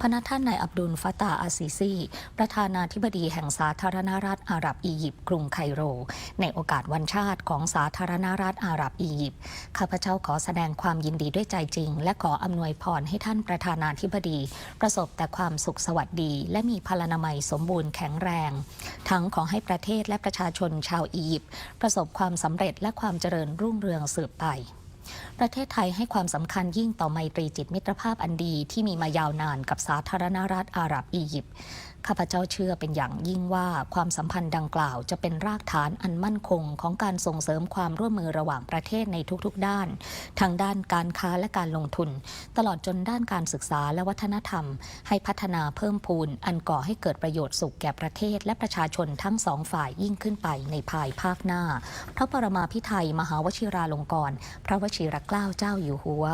พนักท่านนายอับดุลฟาตาอาซิซี ประธานาธิบดีแห่งสาธารณรัฐอาหรับอียิปต์กรุงไคโร ในโอกาสวันชาติของสาธารณรัฐอาหรับอียิปต์ข้าพเจ้าขอแสดงความยินดีด้วยใจจริง และขออำนวยพรให้ท่านประธานาธิบดี ประสบแต่ความสุขสวัสดี และมีพลานามัยสมบูรณ์แข็งแรง ทั้งขอให้ประเทศและประชาชนชาวอียิปต์ประสบความสำเร็จและความเจริญรุ่งเรืองสืบไป ประเทศไทยให้ความสำคัญยิ่งต่อไมตรีจิตมิตรภาพอันดีที่มีมายาวนานกับสาธารณรัฐอาหรับอียิปต์ ข้าพเจ้าเชื่อเป็นอย่างยิ่งว่าความสัมพันธ์ดังกล่าวจะเป็นรากฐานอันมั่นคงของการส่งเสริมความร่วมมือระหว่างประเทศในทุกๆ ด้านทั้งด้านการค้าและการลงทุน ตลอดจนด้านการศึกษาและวัฒนธรรม ให้พัฒนาเพิ่มพูน อันก่อให้เกิดประโยชน์สุขแก่ประเทศ และประชาชนทั้งสองฝ่ายยิ่งขึ้นไปในภายภาคหน้า พระปรมาภิไธยมหาวชิราลงกรณ์พระวชิรเกล้าเจ้าอยู่หัว